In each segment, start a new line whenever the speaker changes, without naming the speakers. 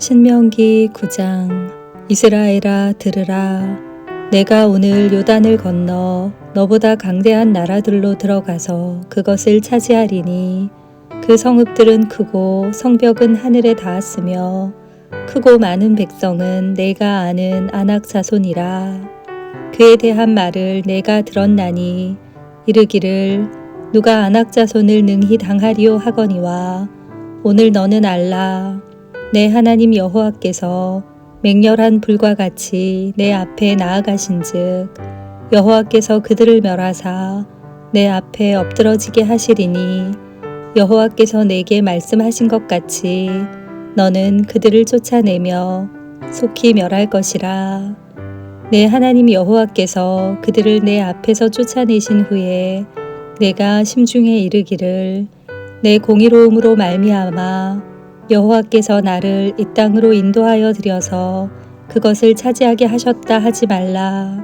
신명기 9장 이스라엘아 들으라. 내가 오늘 요단을 건너 너보다 강대한 나라들로 들어가서 그것을 차지하리니 그 성읍들은 크고 성벽은 하늘에 닿았으며 크고 많은 백성은 내가 아는 안악 자손이라. 그에 대한 말을 내가 들었나니 이르기를 누가 안악 자손을 능히 당하리요 하거니와 오늘 너는 알라 내 하나님 여호와께서 맹렬한 불과 같이 내 앞에 나아가신즉 여호와께서 그들을 멸하사 내 앞에 엎드러지게 하시리니 여호와께서 내게 말씀하신 것 같이 너는 그들을 쫓아내며 속히 멸할 것이라. 내 하나님 여호와께서 그들을 내 앞에서 쫓아내신 후에 내가 심중에 이르기를 내 공의로움으로 말미암아 여호와께서 나를 이 땅으로 인도하여 들여서 그것을 차지하게 하셨다 하지 말라.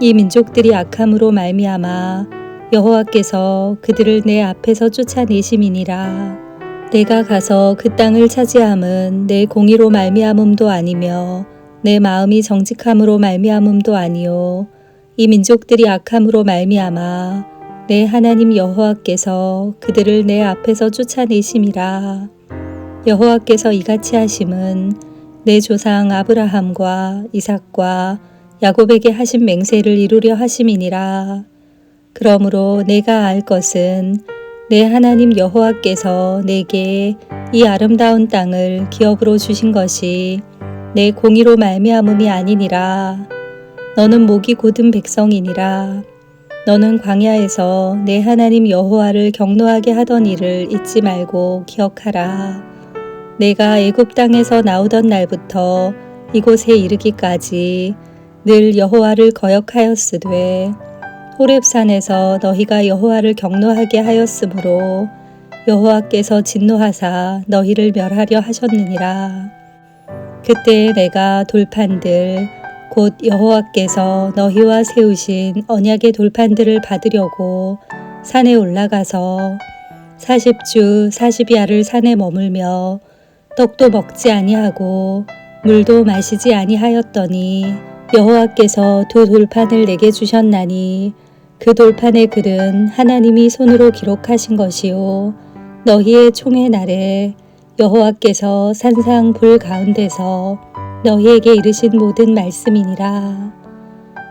이 민족들이 악함으로 말미암아 여호와께서 그들을 내 앞에서 쫓아내심이니라. 내가 가서 그 땅을 차지함은 내 공의로 말미암음도 아니며 내 마음이 정직함으로 말미암음도 아니요 이 민족들이 악함으로 말미암아 내 하나님 여호와께서 그들을 내 앞에서 쫓아내심이라. 여호와께서 이같이 하심은 내 조상 아브라함과 이삭과 야곱에게 하신 맹세를 이루려 하심이니라. 그러므로 내가 알 것은 내 하나님 여호와께서 내게 이 아름다운 땅을 기업으로 주신 것이 내 공의로 말미암음이 아니니라. 너는 목이 곧은 백성이니라. 너는 광야에서 내 하나님 여호와를 경노하게 하던 일을 잊지 말고 기억하라. 내가 애굽 땅에서 나오던 날부터 이곳에 이르기까지 늘 여호와를 거역하였으되 호렙산에서 너희가 여호와를 경노하게 하였으므로 여호와께서 진노하사 너희를 멸하려 하셨느니라. 그때 내가 돌판들 곧 여호와께서 너희와 세우신 언약의 돌판들을 받으려고 산에 올라가서 40주 40야를 산에 머물며 떡도 먹지 아니하고 물도 마시지 아니하였더니 여호와께서 두 돌판을 내게 주셨나니 그 돌판의 글은 하나님이 손으로 기록하신 것이요 너희의 총의 날에 여호와께서 산상 불 가운데서 너희에게 이르신 모든 말씀이니라.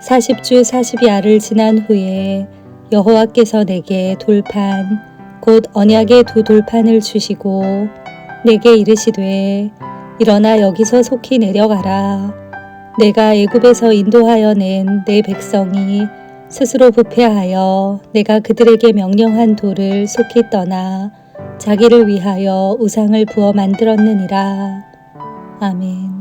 40주 40야를 지난 후에 여호와께서 내게 돌판 곧 언약의 두 돌판을 주시고 내게 이르시되 일어나 여기서 속히 내려가라. 내가 애굽에서 인도하여 낸 내 백성이 스스로 부패하여 내가 그들에게 명령한 돌을 속히 떠나 자기를 위하여 우상을 부어 만들었느니라. 아멘.